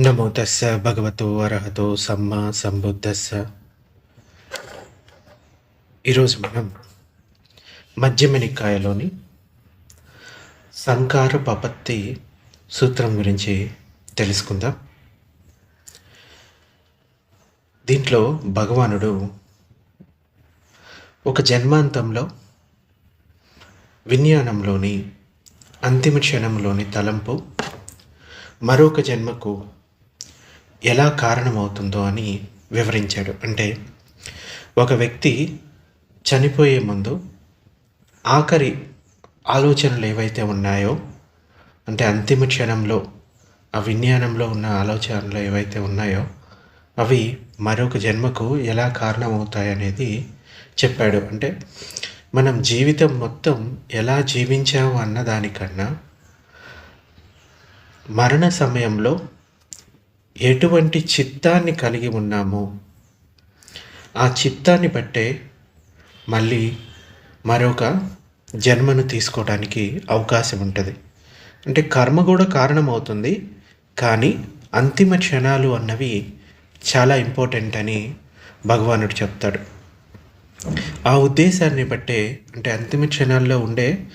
నమో తస్స భగవతో అర్హతో సమ్మ సంబుద్ధస్స ఈరోజు మనం మధ్యమ నికాయలోని సంకార పపత్తి సూత్రం గురించి తెలుసుకుందాం. దీంట్లో భగవానుడు ఒక జన్మాంతంలో విజ్ఞానంలోని అంతిమ క్షణంలోని తలంపు మరొక జన్మకు ఎలా కారణమవుతుందో అని వివరించాడు. అంటే ఒక వ్యక్తి చనిపోయే ముందు ఆఖరి ఆలోచనలు ఏవైతే ఉన్నాయో అంటే అంతిమ క్షణంలో ఆ విజ్ఞానంలో ఉన్న ఆలోచనలు ఏవైతే ఉన్నాయో అవి మరొక జన్మకు ఎలా కారణమవుతాయనేది చెప్పాడు. అంటే మనం జీవితం మొత్తం ఎలా జీవించాము అన్న దానికన్నా మరణ సమయంలో ఎటువంటి చిత్తాన్ని కలిగి ఉన్నామో? ఆ చిత్తాన్ని బట్టే మళ్ళీ మరొక జన్మను తీసుకోవడానికి అవకాశం ఉంటుంది. అంటే కర్మ కూడా కారణమవుతుంది కానీ అంతిమ క్షణాలు అన్నవి చాలా ఇంపార్టెంట్ అని భగవానుడు చెప్తాడు. ఆ ఉద్దేశాన్ని బట్టే అంటే అంతిమ క్షణాల్లో ఉండే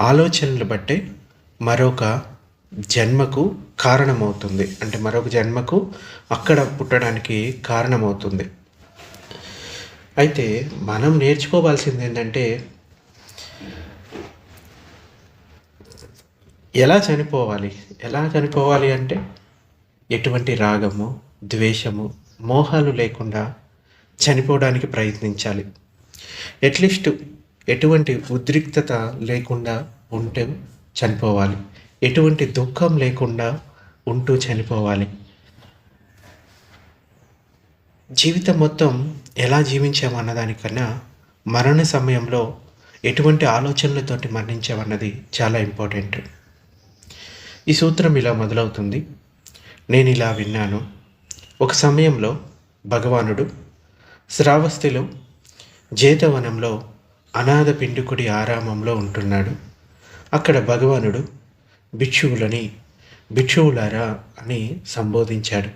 ఆలోచనలు బట్టే మరొక జన్మకు కారణమవుతుంది. అంటే మరొక జన్మకు అక్కడ పుట్టడానికి కారణమవుతుంది. అయితే మనం నేర్చుకోవాల్సింది ఏంటంటే ఎలా చనిపోవాలి? ఎలా చనిపోవాలి అంటే ఎటువంటి రాగము ద్వేషము మోహాలు లేకుండా చనిపోవడానికి ప్రయత్నించాలి. అట్లీస్ట్ ఎటువంటి ఉద్రిక్తత లేకుండా ఉంటే చనిపోవాలి. ఎటువంటి దుఃఖం లేకుండా ఉంటూ చనిపోవాలి. జీవితం మొత్తం ఎలా జీవించామన్నదానికన్నా మరణ సమయంలో ఎటువంటి ఆలోచనలతోటి మరణించామన్నది చాలా ఇంపార్టెంట్. ఈ సూత్రం ఇలా మొదలవుతుంది. నేను ఇలా విన్నాను. ఒక సమయంలో భగవానుడు శ్రావస్తిలో జేతవనంలో అనాథ పిండుకుడి ఆరామంలో ఉంటున్నాడు. అక్కడ భగవానుడు భిక్షువులని భిక్షువులారా అని సంబోధించాడు.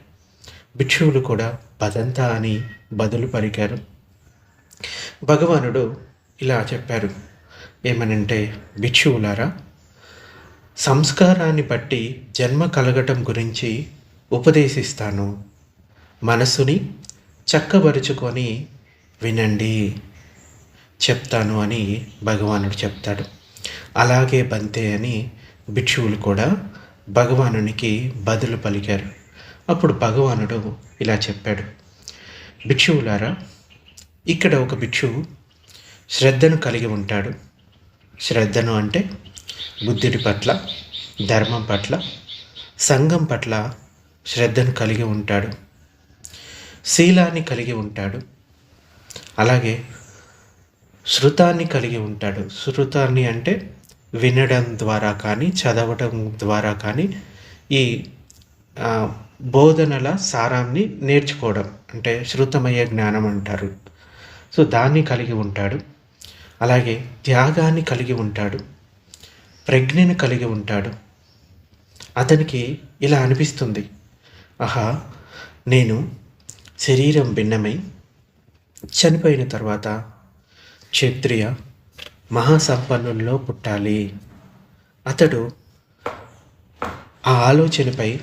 భిక్షువులు కూడా పదంతా అని బదులు పలికారు. భగవానుడు ఇలా చెప్పారు. ఏమనంటే భిక్షువులారా సంస్కారాన్ని బట్టి జన్మ కలగటం గురించి ఉపదేశిస్తాను. మనసుని చక్కబరుచుకొని వినండి చెప్తాను అని భగవానుడు చెప్తాడు. అలాగే బంతే అని భిక్షువులు కూడా భగవానునికి బదులు పలికారు. అప్పుడు భగవానుడు ఇలా చెప్పాడు. భిక్షువులారా ఇక్కడ ఒక భిక్షువు శ్రద్ధను కలిగి ఉంటాడు. శ్రద్ధను అంటే బుద్ధుడి పట్ల ధర్మం పట్ల సంఘం పట్ల శ్రద్ధను కలిగి ఉంటాడు. శీలాన్ని కలిగి ఉంటాడు. అలాగే శృతాన్ని కలిగి ఉంటాడు. శృతాన్ని అంటే వినడం ద్వారా కానీ చదవడం ద్వారా కానీ ఈ బోధనల సారాన్ని నేర్చుకోవడం అంటే శృతమయ్యే జ్ఞానం అంటారు. సో దాన్ని కలిగి ఉంటాడు. అలాగే త్యాగాన్ని కలిగి ఉంటాడు. ప్రజ్ఞను కలిగి ఉంటాడు. అతనికి ఇలా అనిపిస్తుంది. ఆహా నేను శరీరం భిన్నమై చనిపోయిన తర్వాత క్షత్రియ మహాసంపన్నుల్లో పుట్టాలి. అతడు ఆ ఆలోచనపై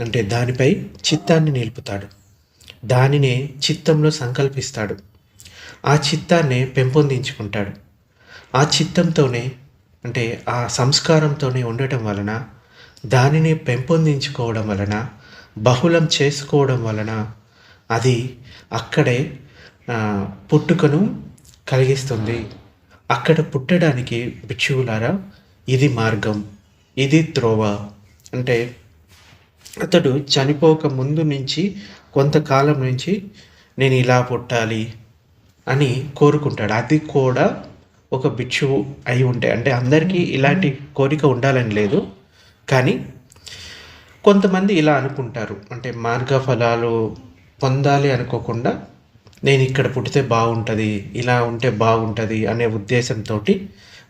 అంటే దానిపై చిత్తాన్ని నిలుపుతాడు. దానినే చిత్తంలో సంకల్పిస్తాడు. ఆ చిత్తాన్ని పెంపొందించుకుంటాడు. ఆ చిత్తంతోనే అంటే ఆ సంస్కారంతోనే ఉండటం వలన దానిని పెంపొందించుకోవడం వలన బహుళం చేసుకోవడం వలన అది అక్కడే పుట్టుకను కలిగిస్తుంది. అక్కడ పుట్టడానికి భిక్షువులారా ఇది మార్గం ఇది త్రోవ. అంటే అతడు చనిపోక ముందు నుంచి కొంతకాలం నుంచి నేను ఇలా పుట్టాలి అని కోరుకుంటాడు. అది కూడా ఒక భిక్షువు అయి ఉంటే అంటే అందరికీ ఇలాంటి కోరిక ఉండాలని లేదు. కానీ కొంతమంది ఇలా అనుకుంటారు. అంటే మార్గ ఫలాలు పొందాలి అనుకోకుండా నేను ఇక్కడ పుట్టితే బాగుంటుంది ఇలా ఉంటే బాగుంటుంది అనే ఉద్దేశంతో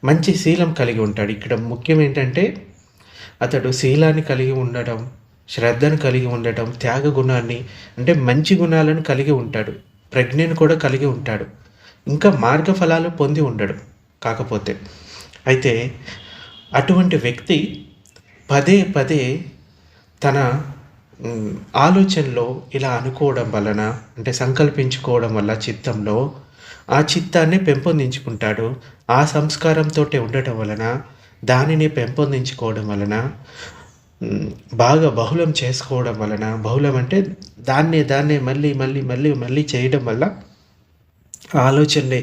మంచి శీలం కలిగి ఉంటాడు. ఇక్కడ ముఖ్యం ఏంటంటే అతడు శీలాన్ని కలిగి ఉండడం శ్రద్ధను కలిగి ఉండటం త్యాగ గుణాన్ని అంటే మంచి గుణాలను కలిగి ఉంటాడు. ప్రజ్ఞను కూడా కలిగి ఉంటాడు. ఇంకా మార్గ ఫలాలు పొంది ఉండడు. కాకపోతే అయితే అటువంటి వ్యక్తి పదే పదే తన ఆలోచనలో ఇలా అనుకోవడం వలన అంటే సంకల్పించుకోవడం వల్ల చిత్తంలో ఆ చిత్తాన్ని పెంపొందించుకుంటాడు. ఆ సంస్కారంతో ఉండటం వలన దానిని పెంపొందించుకోవడం వలన బాగా బహుళం చేసుకోవడం వలన బహుళం అంటే దాన్నే దాన్నే మళ్ళీ మళ్ళీ మళ్ళీ మళ్ళీ చేయడం వల్ల ఆలోచనలే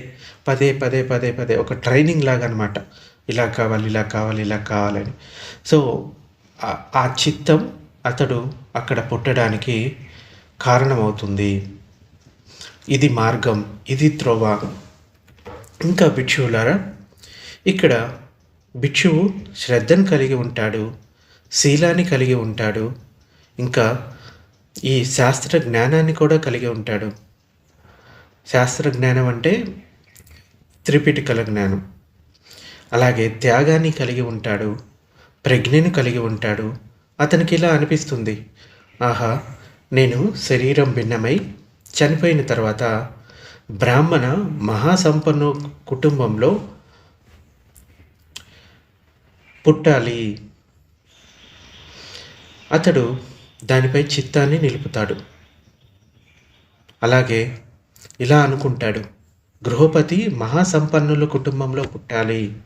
పదే పదే పదే పదే ఒక ట్రైనింగ్ లాగా అనమాట ఇలా కావాలి ఇలా కావాలి ఇలా కావాలని. సో ఆ చిత్తం అతడు అక్కడ పుట్టడానికి కారణమవుతుంది. ఇది మార్గం ఇది త్రోవ. ఇంకా భిక్షువులారా ఇక్కడ భిక్షువు శ్రద్ధను కలిగి ఉంటాడు శీలాన్ని కలిగి ఉంటాడు ఇంకా ఈ శాస్త్ర జ్ఞానాన్ని కూడా కలిగి ఉంటాడు. శాస్త్ర జ్ఞానం అంటే త్రిపిటికల జ్ఞానం. అలాగే త్యాగాన్ని కలిగి ఉంటాడు ప్రజ్ఞను కలిగి ఉంటాడు అతనికి ఇలా అనిపిస్తుంది. ఆహా నేను శరీరం భిన్నమై చనిపోయిన తర్వాత బ్రాహ్మణ మహాసంపన్ను కుటుంబంలో పుట్టాలి. అతడు దానిపై చిత్తాన్ని నిలుపుతాడు. అలాగే ఇలా అనుకుంటాడు గృహపతి మహాసంపన్నుల కుటుంబంలో పుట్టాలి.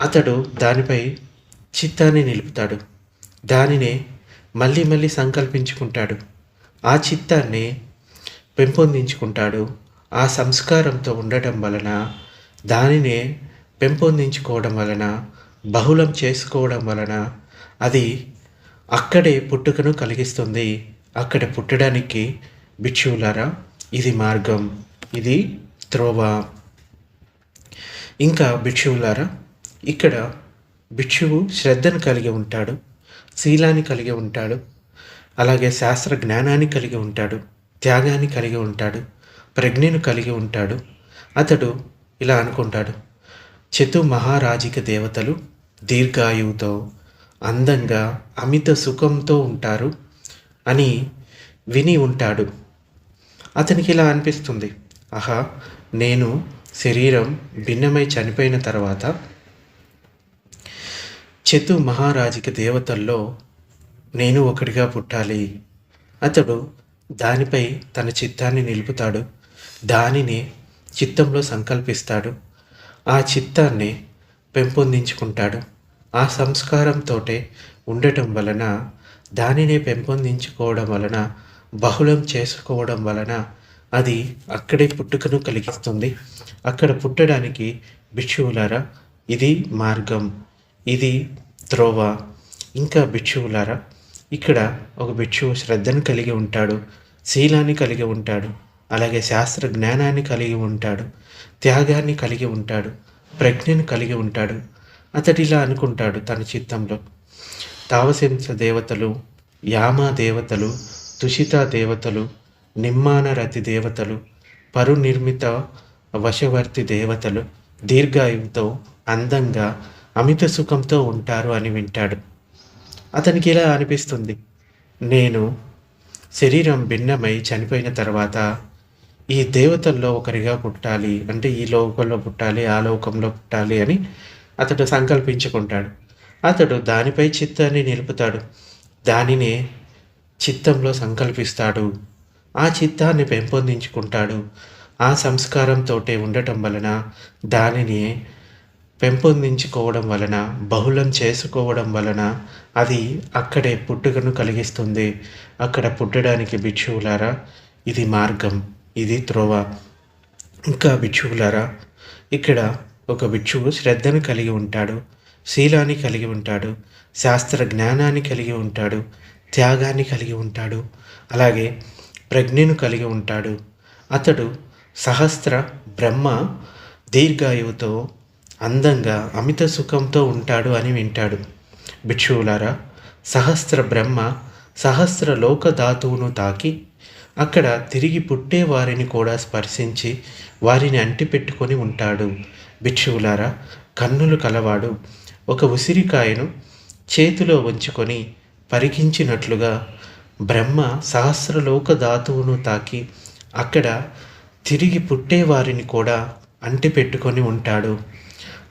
అతడు దానిపై చిత్తాన్ని నిలుపుతాడు. దానినే మళ్ళీ మళ్ళీ సంకల్పించుకుంటాడు. ఆ చిత్తాన్ని పెంపొందించుకుంటాడు. ఆ సంస్కారంతో ఉండటం వలన దానినే పెంపొందించుకోవడం వలన బహుళం చేసుకోవడం వలన అది అక్కడే పుట్టుకను కలిగిస్తుంది. అక్కడ పుట్టడానికి భిక్షువులారా ఇది మార్గం. ఇది త్రోవ. ఇంకా భిక్షువులారా ఇక్కడ భిక్షువు శ్రద్ధను కలిగి ఉంటాడు శీలాన్ని కలిగి ఉంటాడు అలాగే శాస్త్ర జ్ఞానాన్ని కలిగి ఉంటాడు త్యాగాన్ని కలిగి ఉంటాడు ప్రజ్ఞను కలిగి ఉంటాడు అతడు ఇలా అనుకుంటాడు. చతు మహారాజిక దేవతలు దీర్ఘాయువుతో అందంగా అమిత సుఖంతో ఉంటారు అని విని ఉంటాడు. అతనికి ఇలా అనిపిస్తుంది. ఆహా నేను శరీరం భిన్నమై చనిపోయిన తర్వాత చతు మహారాజుకి దేవతల్లో నేను ఒకటిగా పుట్టాలి. అతడు దానిపై తన చిత్తాన్ని నిలుపుతాడు. దానిని చిత్తంలో సంకల్పిస్తాడు. ఆ చిత్తాన్ని పెంపొందించుకుంటాడు. ఆ సంస్కారంతో ఉండటం వలన దానిని పెంపొందించుకోవడం వలన బహుళం చేసుకోవడం వలన అది అక్కడే పుట్టుకను కలిగిస్తుంది. అక్కడ పుట్టడానికి భిక్షువులారా ఇది మార్గం. ఇది త్రోవ. ఇంకా భిక్షువులారా ఇక్కడ ఒక భిక్షువు శ్రద్ధను కలిగి ఉంటాడు శీలాన్ని కలిగి ఉంటాడు అలాగే శాస్త్ర జ్ఞానాన్ని కలిగి ఉంటాడు త్యాగాన్ని కలిగి ఉంటాడు ప్రజ్ఞను కలిగి ఉంటాడు అతడిలా అనుకుంటాడు తన చిత్తంలో. తావసింస దేవతలు యామ దేవతలు తుషిత దేవతలు నిమ్మానరతి దేవతలు పరునిర్మిత వశవర్తి దేవతలు దీర్ఘాయువుతో అందంగా అమిత సుఖంతో ఉంటారు అని వింటాడు. అతనికి ఇలా అనిపిస్తుంది? నేను శరీరం భిన్నమై చనిపోయిన తర్వాత ఈ దేవతల్లో ఒకరిగా పుట్టాలి అంటే ఈ లోకంలో పుట్టాలి ఆ లోకంలో పుట్టాలి అని అతడు సంకల్పించుకుంటాడు. అతడు దానిపై చిత్తాన్ని నిలుపుతాడు. దానినే చిత్తంలో సంకల్పిస్తాడు. ఆ చిత్తాన్ని పెంపొందించుకుంటాడు. ఆ సంస్కారంతో ఉండటం వలన దానిని పెంపొందించుకోవడం వలన బహుళం చేసుకోవడం వలన అది అక్కడే పుట్టుకను కలిగిస్తుంది. అక్కడ పుట్టడానికి భిక్షువులారా ఇది మార్గం ఇది త్రోవ. ఇంకా భిక్షువులారా ఇక్కడ ఒక భిక్షువు శ్రద్ధను కలిగి ఉంటాడు శీలాన్ని కలిగి ఉంటాడు శాస్త్ర జ్ఞానాన్ని కలిగి ఉంటాడు త్యాగాన్ని కలిగి ఉంటాడు అలాగే ప్రజ్ఞను కలిగి ఉంటాడు. అతడు సహస్ర బ్రహ్మ దీర్ఘాయువుతో అందంగా అమిత సుఖంతో ఉంటాడు అని వింటాడు. భిక్షువులారా సహస్ర బ్రహ్మ సహస్ర లోకధాతువును తాకి అక్కడ తిరిగి పుట్టే వారిని కూడా స్పర్శించి వారిని అంటిపెట్టుకొని ఉంటాడు. భిక్షువులారా కన్నులు కలవాడు ఒక ఉసిరికాయను చేతిలో ఉంచుకొని పరికించినట్లుగా బ్రహ్మ సహస్రలోక ధాతువును తాకి అక్కడ తిరిగి పుట్టే వారిని కూడా అంటిపెట్టుకొని ఉంటాడు.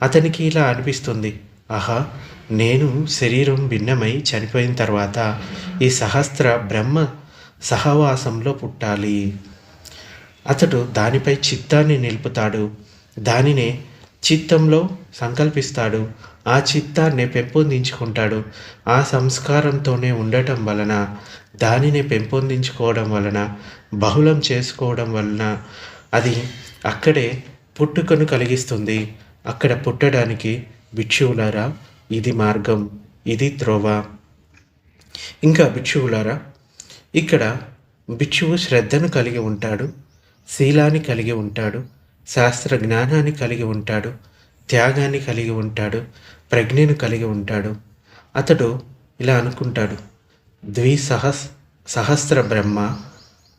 అతనికి ఇలా అనిపిస్తుంది. ఆహా నేను శరీరం భిన్నమై చనిపోయిన తర్వాత ఈ సహస్ర బ్రహ్మ సహవాసంలో పుట్టాలి. అతడు దానిపై చిత్తాన్ని నిలుపుతాడు. దానినే చిత్తంలో సంకల్పిస్తాడు. ఆ చిత్తాన్ని పెంపొందించుకుంటాడు. ఆ సంస్కారంతోనే ఉండటం వలన దానిని పెంపొందించుకోవడం వలన బహుళం చేసుకోవడం వలన అది అక్కడే పుట్టుకను కలిగిస్తుంది. అక్కడ పుట్టడానికి భిక్షువులారా ఇది మార్గం ఇది త్రోవ. ఇంకా భిక్షువులారా ఇక్కడ భిక్షువు శ్రద్ధను కలిగి ఉంటాడు శీలాన్ని కలిగి ఉంటాడు శాస్త్ర జ్ఞానాన్ని కలిగి ఉంటాడు త్యాగాన్ని కలిగి ఉంటాడు ప్రజ్ఞను కలిగి ఉంటాడు. అతడు ఇలా అనుకుంటాడు ద్విసహస్ సహస్ర బ్రహ్మ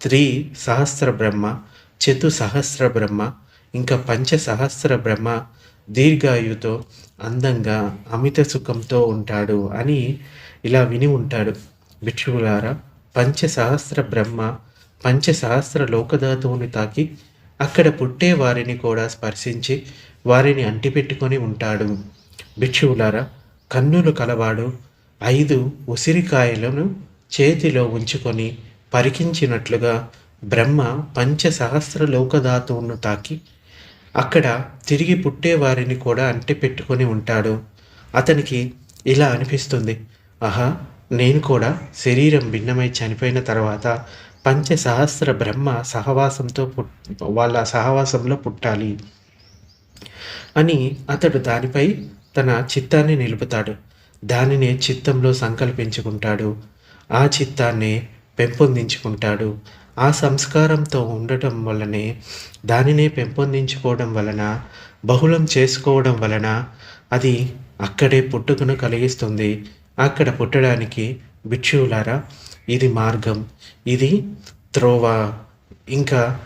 త్రి సహస్ర బ్రహ్మ చతు సహస్ర బ్రహ్మ ఇంకా పంచ సహస్ర బ్రహ్మ దీర్ఘాయుతో అందంగా అమిత సుఖంతో ఉంటాడు అని ఇలా విని ఉంటాడు. భిక్షువులారా పంచ సహస్ర బ్రహ్మ పంచ సహస్ర లోకధాతువుని తాకి అక్కడ పుట్టే వారిని కూడా స్పర్శించి వారిని అంటిపెట్టుకొని ఉంటాడు. భిక్షువులారా కన్నులు కలవాడు ఐదు ఉసిరికాయలను చేతిలో ఉంచుకొని పరికించినట్లుగా బ్రహ్మ పంచ సహస్ర లోకధాతువును తాకి అక్కడ తిరిగి పుట్టే వారిని కూడా అంటిపెట్టుకొని ఉంటాడు. అతనికి ఇలా అనిపిస్తుంది. ఆహా నేను కూడా శరీరం భిన్నమై చనిపోయిన తర్వాత పంచ సహస్ర బ్రహ్మ సహవాసంతో పుట్ వాళ్ళ సహవాసంలో పుట్టాలి అని అతడు దానిపై తన చిత్తాన్ని నిలుపుతాడు. దానినే చిత్తంలో సంకల్పించుకుంటాడు. ఆ చిత్తాన్ని పెంపొందించుకుంటాడు. ఆ సంస్కారంతో ఉండటం వలనే దానినే పెంపొందించుకోవడం వలన బహుళం చేసుకోవడం వలన అది అక్కడే పుట్టుకను కలిగిస్తుంది. అక్కడ పుట్టడానికి భిక్షువులారా ఇది మార్గం. ఇది త్రోవ. ఇంకా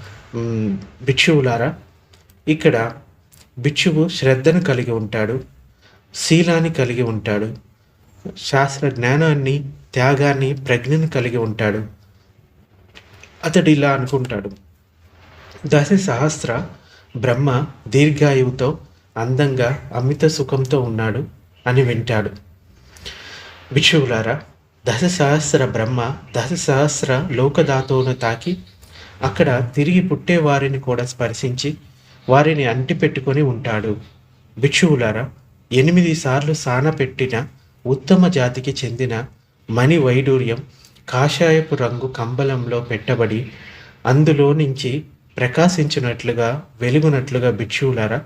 భిక్షువులారా ఇక్కడ భిక్షువు శ్రద్ధను కలిగి ఉంటాడు శీలాన్ని కలిగి ఉంటాడు శాస్త్ర జ్ఞానాన్ని త్యాగాన్ని ప్రజ్ఞను కలిగి ఉంటాడు. అతడు ఇలా అనుకుంటాడు. దశ సహస్ర బ్రహ్మ దీర్ఘాయువుతో అందంగా అమిత సుఖంతో ఉన్నాడు అని వింటాడు. భిక్షువులారా దశ సహస్ర బ్రహ్మ దశ సహస్ర లోకదాతోను తాకి అక్కడ తిరిగి పుట్టే వారిని కూడా స్పర్శించి వారిని అంటిపెట్టుకొని ఉంటాడు. భిక్షువులారా ఎనిమిది సార్లు సాన పెట్టిన ఉత్తమ జాతికి చెందిన మణి వైడూర్యం కాషాయపు రంగు కంబలంలో పెట్టబడి అందులో నుంచి ప్రకాశించినట్లుగా వెలుగునట్లుగా భిక్షువులారా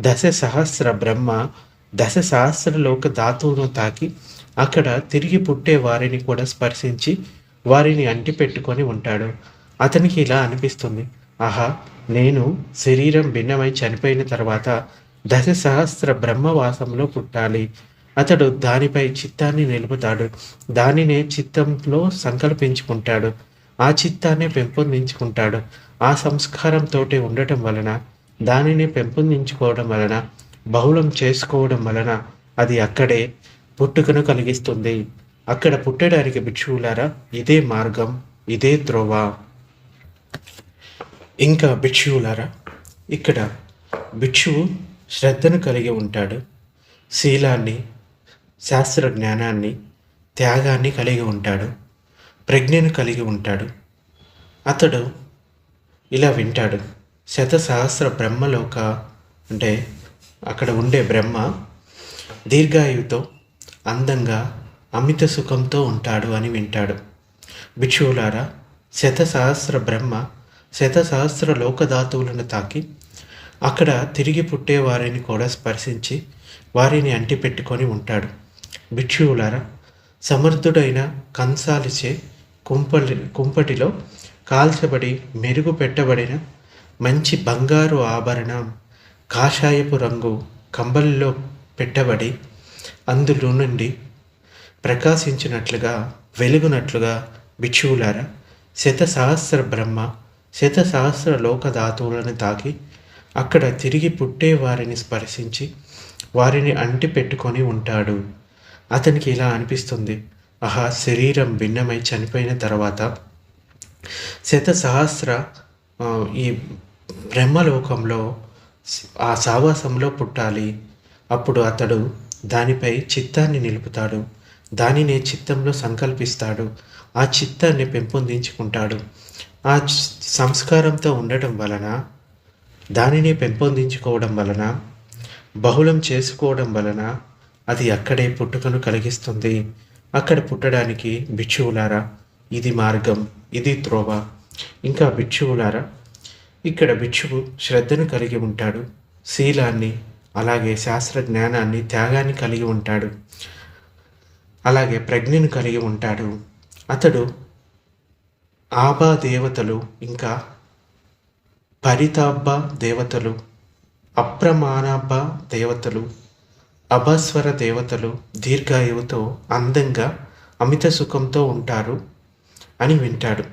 దశ సహస్ర బ్రహ్మ దశ సహస్ర లోక ధాతువును తాకి అక్కడ తిరిగి పుట్టే వారిని కూడా స్పర్శించి వారిని అంటిపెట్టుకొని ఉంటాడు. అతనికి ఇలా అనిపిస్తుంది. ఆహా నేను శరీరం భిన్నమై చనిపోయిన తర్వాత దశ సహస్ర బ్రహ్మవాసంలో పుట్టాలి. అతడు దానిపై చిత్తాన్ని నిలుపుతాడు. దానినే చిత్తంలో సంకల్పించుకుంటాడు. ఆ చిత్తాన్ని పెంపొందించుకుంటాడు. ఆ సంస్కారంతో ఉండటం వలన దానిని పెంపొందించుకోవడం వలన బహుళం చేసుకోవడం వలన అది అక్కడే పుట్టుకను కలిగిస్తుంది. అక్కడ పుట్టడానికి భిక్షువులారా ఇదే మార్గం ఇదే త్రోవ. ఇంకా భిక్షువులారా ఇక్కడ భిక్షువు శ్రద్ధను కలిగి ఉంటాడు. శీలాన్ని శాస్త్ర జ్ఞానాన్ని త్యాగాన్ని కలిగి ఉంటాడు ప్రజ్ఞను కలిగి ఉంటాడు. అతడు ఇలా వింటాడు శత సహస్ర బ్రహ్మలోక అంటే అక్కడ ఉండే బ్రహ్మ దీర్ఘాయువుతో అందంగా అమిత సుఖంతో ఉంటాడు అని వింటాడు. భిక్షువులారా శత సహస్ర బ్రహ్మ శత సహస్ర లోకధాతువులను తాకి అక్కడ తిరిగి పుట్టే వారిని కూడా స్పర్శించి వారిని అంటిపెట్టుకొని ఉంటాడు. భిక్షువులారా సమర్థుడైన కంసాలిచే కుంపలి కుంపటిలో కాల్చబడి మెరుగు పెట్టబడిన మంచి బంగారు ఆభరణం కాషాయపు రంగు కంబలిలో పెట్టబడి అందులో నుండి ప్రకాశించినట్లుగా వెలుగునట్లుగా భిక్షువులారా శత సహస్ర బ్రహ్మ శత సహస్ర లోకధాతువులను తాకి అక్కడ తిరిగి పుట్టే వారిని స్పర్శించి వారిని అంటి పెట్టుకొని ఉంటాడు. అతనికి ఇలా అనిపిస్తుంది. ఆహా శరీరం భిన్నమై చనిపోయిన తర్వాత శత సహస్ర ఈ బ్రహ్మలోకంలో ఆ సావాసంలో పుట్టాలి. అప్పుడు అతడు దానిపై చిత్తాన్ని నిలుపుతాడు. దానినే చిత్తంలో సంకల్పిస్తాడు. ఆ చిత్తాన్ని పెంపొందించుకుంటాడు. ఆ సంస్కారంతో ఉండటం వలన దానిని పెంపొందించుకోవడం వలన బహుళం చేసుకోవడం వలన అది అక్కడే పుట్టుకను కలిగిస్తుంది. అక్కడ పుట్టడానికి భిక్షువులారా ఇది మార్గం ఇది త్రోవ. ఇంకా భిక్షువులారా ఇక్కడ భిక్షువు శ్రద్ధను కలిగి ఉంటాడు. శీలాన్ని అలాగే శాస్త్ర జ్ఞానాన్ని త్యాగాన్ని కలిగి ఉంటాడు. అలాగే ప్రజ్ఞను కలిగి ఉంటాడు. అతడు ఆబా దేవతలు ఇంకా పరితాబ్బ దేవతలు అప్రమాణాబ్బ దేవతలు. అభాస్వర దేవతలు దీర్ఘాయువుతో అందంగా అమిత సుఖంతో ఉంటారు అని వింటాడు.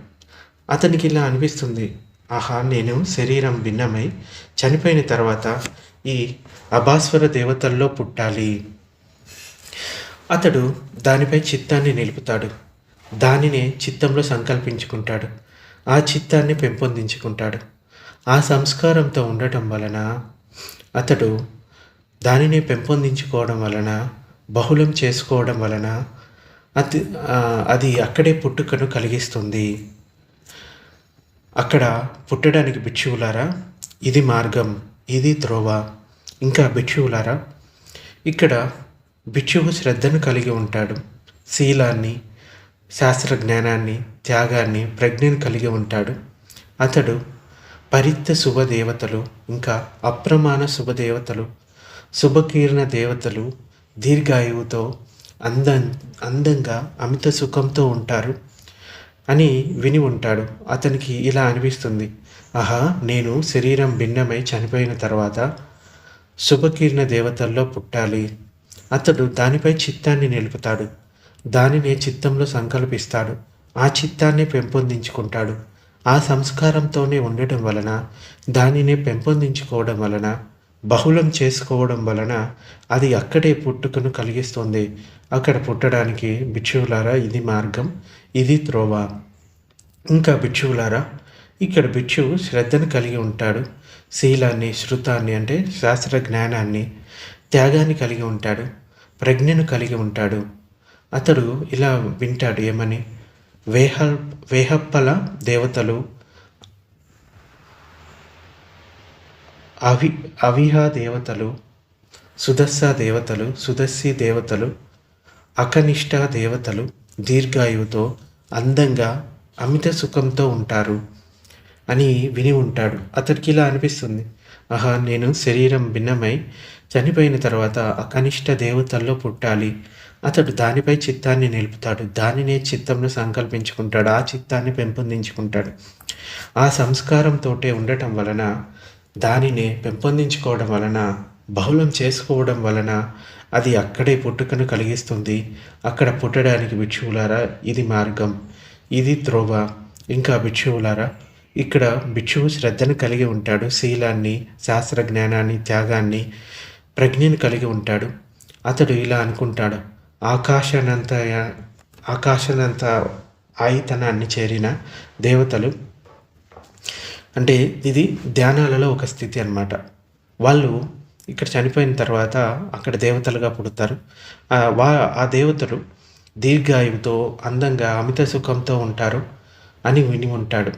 అతనికి ఇలా అనిపిస్తుంది ఆహా నేను శరీరం భిన్నమై చనిపోయిన తర్వాత ఈ అభాస్వర దేవతల్లో పుట్టాలి. అతడు దానిపై చిత్తాన్ని నిలుపుతాడు. దానినే చిత్తంలో సంకల్పించుకుంటాడు. ఆ చిత్తాన్ని పెంపొందించుకుంటాడు. ఆ సంస్కారంతో ఉండటం వలన అతడు దానిని పెంపొందించుకోవడం వలన బహుళం చేసుకోవడం వలన అది అది అక్కడే పుట్టుకను కలిగిస్తుంది. అక్కడ పుట్టడానికి భిక్షువులారా ఇది మార్గం ఇది త్రోవ. ఇంకా భిక్షువులారా ఇక్కడ భిక్షువు శ్రద్ధను కలిగి ఉంటాడు. శీలాన్ని శాస్త్ర జ్ఞానాన్ని త్యాగాన్ని ప్రజ్ఞను కలిగి ఉంటాడు. అతడు పరిత్త శుభదేవతలు ఇంకా అప్రమాణ శుభదేవతలు శుభకీర్ణ దేవతలు దీర్ఘాయువుతో అందం అందంగా అమిత సుఖంతో ఉంటారు అని విని ఉంటాడు. అతనికి ఇలా అనిపిస్తుంది. ఆహా నేను శరీరం భిన్నమై చనిపోయిన తర్వాత శుభకీర్ణ దేవతల్లో పుట్టాలి. అతడు దానిపై చిత్తాన్ని నిలుపుతాడు. దానినే చిత్తంలో సంకల్పిస్తాడు. ఆ చిత్తాన్ని పెంపొందించుకుంటాడు. ఆ సంస్కారంతోనే ఉండటం వలన దానిని పెంపొందించుకోవడం వలన బహుళం చేసుకోవడం వలన అది అక్కడే పుట్టుకను కలిగిస్తుంది. అక్కడ పుట్టడానికి భిక్షువులారా ఇది మార్గం ఇది త్రోవ. ఇంకా భిక్షువులారా ఇక్కడ భిక్షువు శ్రద్ధను కలిగి ఉంటాడు. శీలాన్ని శృతాన్ని అంటే శాస్త్ర జ్ఞానాన్ని త్యాగాన్ని కలిగి ఉంటాడు. ప్రజ్ఞను కలిగి ఉంటాడు. అతడు ఇలా వింటాడు ఏమని? వేహల్ వేహప్పల దేవతలు అవి అవిహ దేవతలు సుదస్స దేవతలు సుదస్సి దేవతలు అకనిష్ట దేవతలు దీర్ఘాయువుతో అందంగా అమిత సుఖంతో ఉంటారు అని విని ఉంటాడు. అతడికి ఇలా అనిపిస్తుంది. ఆహా నేను శరీరం భిన్నమై చనిపోయిన తర్వాత అకనిష్ట దేవతల్లో పుట్టాలి. అతడు దానిపై చిత్తాన్ని నిలుపుతాడు. దానినే చిత్తంలో సంకల్పించుకుంటాడు. ఆ చిత్తాన్ని పెంపొందించుకుంటాడు. ఆ సంస్కారంతోటే ఉండటం వలన దానిని పెంపొందించుకోవడం వలన బహుళం చేసుకోవడం వలన అది అక్కడే పుట్టుకను కలిగిస్తుంది. అక్కడ పుట్టడానికి భిక్షువులారా ఇది మార్గం. ఇది త్రోవ. ఇంకా భిక్షువులారా ఇక్కడ భిక్షువు శ్రద్ధను కలిగి ఉంటాడు. శీలాన్ని శాస్త్ర జ్ఞానాన్ని త్యాగాన్ని ప్రజ్ఞను కలిగి ఉంటాడు. అతడు ఇలా అనుకుంటాడు. ఆకాశానంత ఆకాశానంత ఆయితనాన్ని చేరిన దేవతలు అంటే ఇది ధ్యానాలలో ఒక స్థితి అనమాట వాళ్ళు ఇక్కడ చనిపోయిన తర్వాత అక్కడ దేవతలుగా పుడతారు. వా ఆ దేవతలు దీర్ఘాయువుతో అందంగా అమిత సుఖంతో ఉంటారు అని విని ఉంటాడు.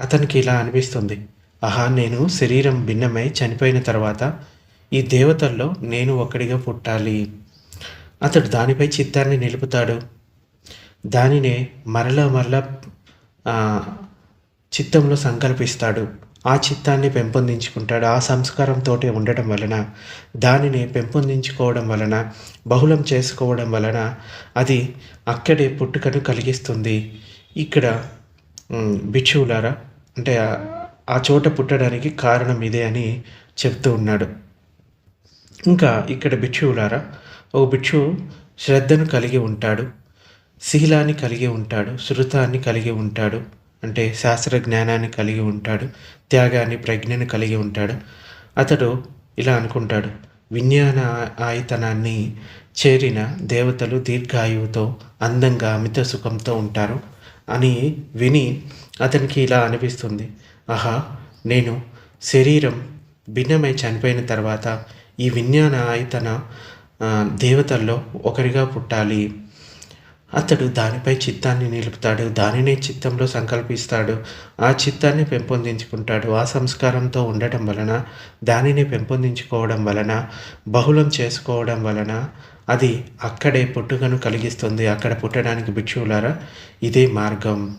అతనికి ఇలా అనిపిస్తుంది. ఆహా నేను శరీరం భిన్నమై చనిపోయిన తర్వాత ఈ దేవతల్లో నేను ఒక్కడిగా పుట్టాలి. అతడు దానిపై చిత్తాన్ని నిలుపుతాడు. దానినే మరలా మరలా చిత్తంలో సంకల్పిస్తాడు. ఆ చిత్తాన్ని పెంపొందించుకుంటాడు. ఆ సంస్కారంతో ఉండటం వలన దానిని పెంపొందించుకోవడం వలన బహుళం చేసుకోవడం వలన అది అక్కడే పుట్టుకను కలిగిస్తుంది. ఇక్కడ భిక్షువులారా అంటే ఆ- చోట పుట్టడానికి కారణం ఇదే అని చెప్తూ ఉన్నాడు. ఇంకా ఇక్కడ భిక్షువులారా ఒక భిక్షువు శ్రద్ధను కలిగి ఉంటాడు. శీలాన్ని కలిగి ఉంటాడు. శృతాన్ని కలిగి ఉంటాడు. అంటే శాస్త్ర జ్ఞానాన్ని కలిగి ఉంటాడు త్యాగాన్ని ప్రజ్ఞను కలిగి ఉంటాడు. అతడు ఇలా అనుకుంటాడు విజ్ఞాన ఆయతనాన్ని చేరిన దేవతలు దీర్ఘాయువుతో అందంగా అమిత సుఖంతో ఉంటారు అని విని అతనికి ఇలా అనిపిస్తుంది. ఆహా నేను శరీరం భిన్నమై చనిపోయిన తర్వాత ఈ విజ్ఞాన ఆయతన దేవతల్లో ఒకరిగా పుట్టాలి. అతడు దానిపై చిత్తాన్ని నిలుపుతాడు దానినే చిత్తంలో సంకల్పిస్తాడు. ఆ చిత్తాన్ని పెంపొందించుకుంటాడు. ఆ సంస్కారంతో ఉండటం వలన దానిని పెంపొందించుకోవడం వలన బహుళం చేసుకోవడం వలన అది అక్కడే పుట్టుకను కలిగిస్తుంది. అక్కడ పుట్టడానికి భిక్షువులారా ఇదే మార్గం.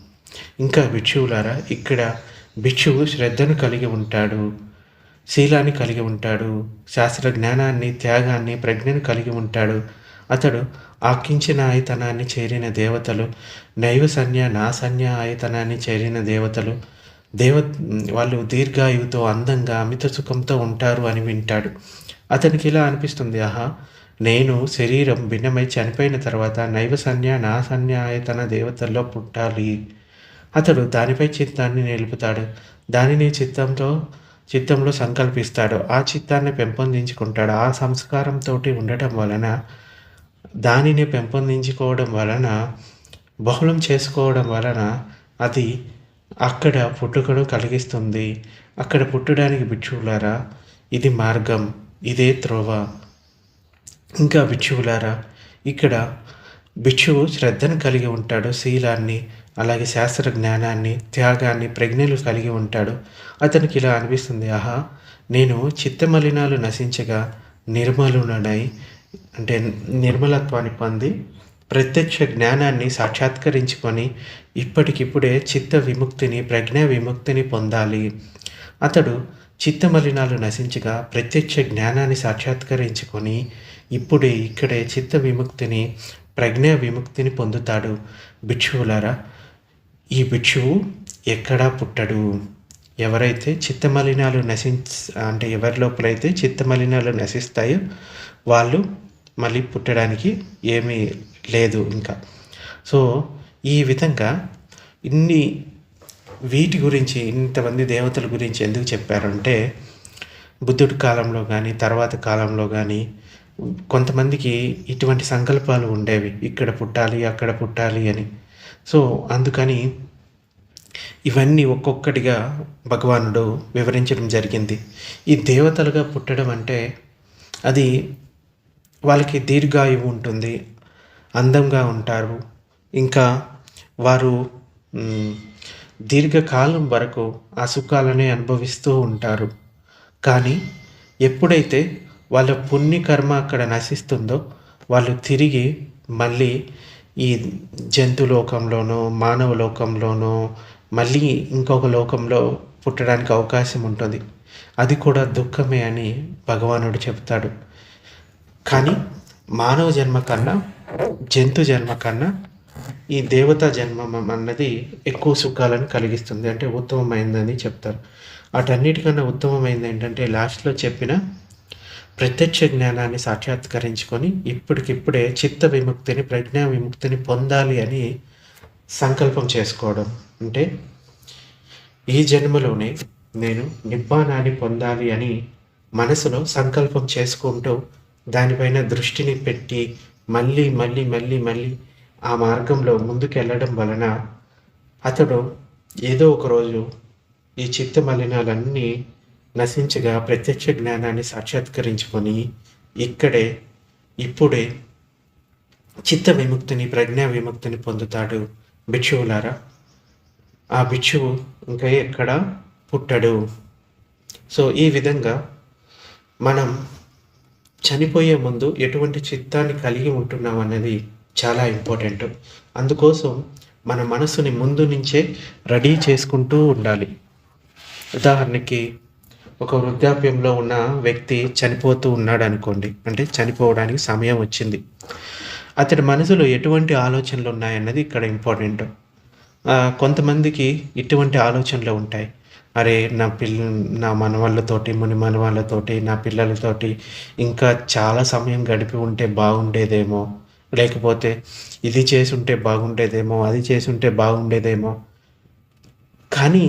ఇంకా భిక్షువులారా ఇక్కడ భిక్షువు శ్రద్ధను కలిగి ఉంటాడు శీలాన్ని కలిగి ఉంటాడు శాస్త్ర జ్ఞానాన్ని త్యాగాన్ని ప్రజ్ఞను కలిగి ఉంటాడు. అతడు ఆకించిన ఆయతనాన్ని చేరిన దేవతలు నైవ సన్య నా సన్య ఆయతనాన్ని చేరిన దేవతలు దేవ వాళ్ళు దీర్ఘాయువుతో అందంగా అమిత సుఖంతో ఉంటారు అని వింటాడు. అతనికి ఇలా అనిపిస్తుంది ఆహా నేను శరీరం భిన్నమై చనిపోయిన తర్వాత నైవ సన్య నా సన్య ఆయతన దేవతల్లో పుట్టాలి. అతడు దానిపై చిత్తాన్ని నిలుపుతాడు. దానిని చిత్తంతో చిత్తంలో సంకల్పిస్తాడు. ఆ చిత్తాన్ని పెంపొందించుకుంటాడు. ఆ సంస్కారంతో ఉండటం వలన దానిని పెంపొందించుకోవడం వలన బహుళం చేసుకోవడం వలన అది అక్కడ పుట్టుకను కలిగిస్తుంది. అక్కడ పుట్టడానికి బిక్షువులారా ఇది మార్గం ఇదే త్రోవ. ఇంకా బిచ్చువులారా ఇక్కడ బిచ్చువు శ్రద్ధను కలిగి ఉంటాడు శీలాన్ని అలాగే శాస్త్ర జ్ఞానాన్ని త్యాగాన్ని ప్రజ్ఞలు కలిగి ఉంటాడు. అతనికి ఇలా అనిపిస్తుంది ఆహా నేను చిత్తమలినాలు నశించగా నిర్మలునై అంటే నిర్మలత్వాన్ని పొంది ప్రత్యక్ష జ్ఞానాన్ని సాక్షాత్కరించుకొని ఇప్పటికిప్పుడే చిత్త విముక్తిని ప్రజ్ఞా విముక్తిని పొందాలి. అతడు చిత్తమలినాలు నశించగా ప్రత్యక్ష జ్ఞానాన్ని సాక్షాత్కరించుకొని ఇప్పుడే ఇక్కడే చిత్త విముక్తిని ప్రజ్ఞా విముక్తిని పొందుతాడు. భిక్షువులారా ఈ భిక్షువు ఎక్కడా పుట్టడు. ఎవరైతే చిత్తమలినాలు నశించ అంటే ఎవరి లోపలైతే చిత్తమలినాలు నశిస్తాయో వాళ్ళు మళ్ళీ పుట్టడానికి ఏమీ లేదు ఇంకా. సో ఈ విధంగా ఇన్ని వీటి గురించి ఇంతమంది దేవతల గురించి ఎందుకు చెప్పారంటే బుద్ధుడి కాలంలో కానీ తర్వాత కాలంలో కానీ కొంతమందికి ఇటువంటి సంకల్పాలు ఉండేవి. ఇక్కడ పుట్టాలి అక్కడ పుట్టాలి అని. సో అందుకని ఇవన్నీ ఒక్కొక్కటిగా భగవానుడు వివరించడం జరిగింది. ఈ దేవతలుగా పుట్టడం అంటే అది వాళ్ళకి దీర్ఘాయువు ఉంటుంది అందంగా ఉంటారు. ఇంకా వారు దీర్ఘకాలం వరకు ఆ సుఖాలనే అనుభవిస్తూ ఉంటారు. కానీ ఎప్పుడైతే వాళ్ళ పుణ్యకర్మ అక్కడ నశిస్తుందో వాళ్ళు తిరిగి మళ్ళీ ఈ జంతు లోకంలోనో మానవ లోకంలోనో మళ్ళీ ఇంకొక లోకంలో పుట్టడానికి అవకాశం ఉంటుంది. అది కూడా దుఃఖమే అని భగవానుడు చెప్తాడు కానీ మానవ జన్మ కన్నా జంతు జన్మ కన్నా ఈ దేవతా జన్మ అన్నది ఎక్కువ సుఖాలను కలిగిస్తుంది. అంటే ఉత్తమమైందని చెప్తారు. అటన్నిటికన్నా ఉత్తమమైంది ఏంటంటే లాస్ట్లో చెప్పిన ప్రత్యక్ష జ్ఞానాన్ని సాక్షాత్కరించుకొని ఇప్పటికిప్పుడే చిత్త విముక్తిని ప్రజ్ఞా విముక్తిని పొందాలి అని సంకల్పం చేసుకోవడం. అంటే ఈ జన్మలోనే నేను నిబ్బానాన్ని పొందాలి అని మనసులో సంకల్పం చేసుకుంటూ దానిపైన దృష్టిని పెట్టి మళ్ళీ మళ్ళీ మళ్ళీ మళ్ళీ ఆ మార్గంలో ముందుకెళ్ళడం వలన అతడు ఏదో ఒకరోజు ఈ చిత్త మలినాలన్నీ నశించగా ప్రత్యక్ష జ్ఞానాన్ని సాక్షాత్కరించుకొని ఇక్కడే ఇప్పుడే చిత్త విముక్తిని ప్రజ్ఞా విముక్తిని పొందుతాడు. భిక్షువులారా ఆ బిచ్చు ఇంకా ఎక్కడ పుట్టడు. సో ఈ విధంగా మనం చనిపోయే ముందు ఎటువంటి చిత్తాన్ని కలిగి ఉంటున్నాం అన్నది చాలా ఇంపార్టెంట్. అందుకోసం మన మనసుని ముందు నుంచే రెడీ చేసుకుంటూ ఉండాలి. ఉదాహరణకి ఒక వృద్ధాప్యంలో ఉన్న వ్యక్తి చనిపోతూ ఉన్నాడు అనుకోండి అంటే చనిపోవడానికి సమయం వచ్చింది. అతడి మనసులో ఎటువంటి ఆలోచనలు ఉన్నాయన్నది ఇక్కడ ఇంపార్టెంట్. కొంతమందికి ఇటువంటి ఆలోచనలు ఉంటాయి. అరే నా పిల్ల నా మనవాళ్ళతోటి ముని మనవాళ్ళతోటి నా పిల్లలతోటి ఇంకా చాలా సమయం గడిపి ఉంటే బాగుండేదేమో. లేకపోతే ఇది చేసి ఉంటే బాగుండేదేమో అది చేసి ఉంటే బాగుండేదేమో. కానీ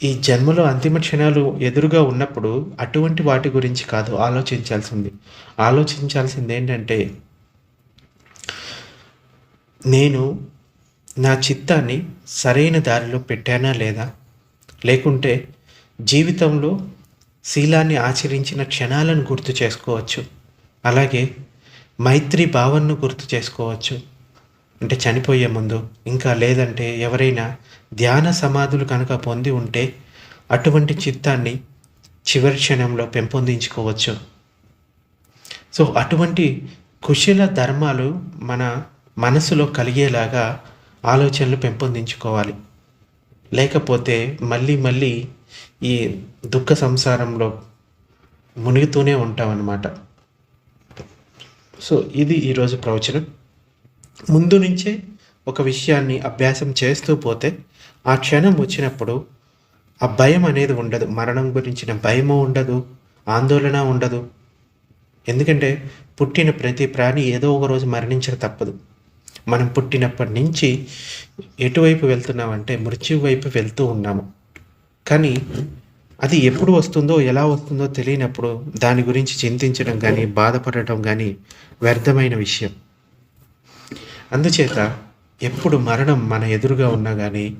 ఈ జన్మలో అంతిమ క్షణాలు ఎదురుగా ఉన్నప్పుడు అటువంటి వాటి గురించి కాదు ఆలోచించాల్సింది. ఆలోచించాల్సింది ఏంటంటే నేను నా చిత్తాన్ని సరైన దారిలో పెట్టానా లేదా? లేకుంటే జీవితంలో శీలాన్ని ఆచరించిన క్షణాలను గుర్తు చేసుకోవచ్చు. అలాగే మైత్రి భావనను గుర్తు చేసుకోవచ్చు. అంటే చనిపోయే ముందు ఇంకా లేదంటే ఎవరైనా ధ్యాన సమాధులు కనుక పొంది ఉంటే అటువంటి చిత్తాన్ని చివరి క్షణంలో పెంపొందించుకోవచ్చు. సో అటువంటి కుశల ధర్మాలు మన మనసులో కలిగేలాగా ఆలోచనలు పెంపొందించుకోవాలి. లేకపోతే మళ్ళీ మళ్ళీ ఈ దుఃఖ సంసారంలో మునిగుతూనే ఉంటామన్నమాట. సో ఇది ఈరోజు ప్రవచనం. ముందు నుంచే ఒక విషయాన్ని అభ్యాసం చేస్తూ పోతే ఆ క్షణం వచ్చినప్పుడు ఆ భయం అనేది ఉండదు. మరణం గురించిన భయము ఉండదు. ఆందోళన ఉండదు. ఎందుకంటే పుట్టిన ప్రతి ప్రాణి ఏదో ఒక రోజు మరణించక తప్పదు. మనం పుట్టినప్పటి నుంచి ఎటువైపు వెళ్తున్నామంటే మృత్యు వైపు వెళ్తూ ఉన్నాము. కానీ అది ఎప్పుడు వస్తుందో ఎలా వస్తుందో తెలియనప్పుడు దాని గురించి చింతించడం కానీ బాధపడటం కానీ వ్యర్థమైన విషయం. అందుచేత ఎప్పుడు మరణం మన ఎదురుగా ఉన్నా కానీ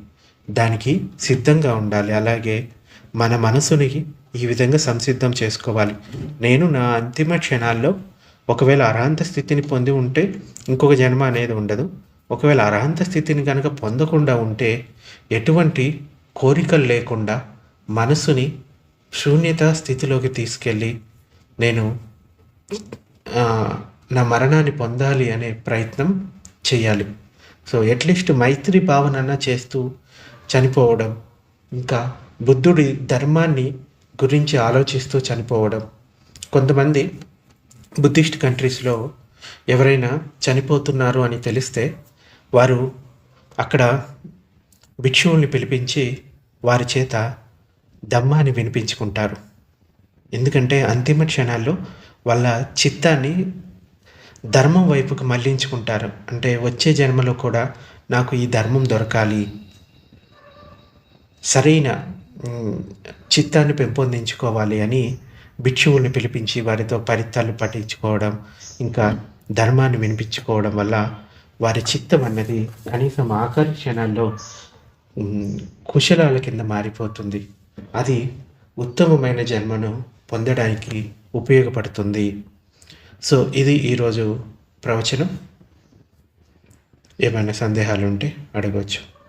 దానికి సిద్ధంగా ఉండాలి. అలాగే మన మనసుని ఈ విధంగా సంసిద్ధం చేసుకోవాలి. నేను నా అంతిమ క్షణాల్లో ఒకవేళ అర్హంత స్థితిని పొంది ఉంటే ఇంకొక జన్మ అనేది ఉండదు. ఒకవేళ అర్హంత స్థితిని కనుక పొందకుండా ఉంటే ఎటువంటి కోరికలు లేకుండా మనసుని శూన్యత స్థితిలోకి తీసుకెళ్ళి నేను నా మరణాన్ని పొందాలి అనే ప్రయత్నం చేయాలి. సో అట్లీస్ట్ మైత్రి భావన చేస్తూ చనిపోవడం ఇంకా బుద్ధుడి ధర్మాన్ని గురించి ఆలోచిస్తూ చనిపోవడం. కొంతమంది బుద్ధిస్ట్ కంట్రీస్లో ఎవరైనా చనిపోతున్నారు అని తెలిస్తే వారు అక్కడ భిక్షువుల్ని పిలిపించి వారి చేత దమ్మాన్ని వినిపించుకుంటారు. ఎందుకంటే అంతిమ క్షణాల్లో వాళ్ళ చిత్తాన్ని ధర్మం వైపుకు మళ్ళించుకుంటారు. అంటే వచ్చే జన్మలో కూడా నాకు ఈ ధర్మం దొరకాలి. సరైన చిత్తాన్ని పెంపొందించుకోవాలి అని భిక్షువుని పిలిపించి వారితో పరిత్తాలు పట్టించుకోవడం ఇంకా ధర్మాన్ని వినిపించుకోవడం వల్ల వారి చిత్తం అన్నది కనీసం ఆకర్షణలో క్షణాల్లో కుశలాల కింద మారిపోతుంది. అది ఉత్తమమైన జన్మను పొందడానికి ఉపయోగపడుతుంది. సో ఇది ఈరోజు ప్రవచనం. ఏమైనా సందేహాలు ఉంటే అడగవచ్చు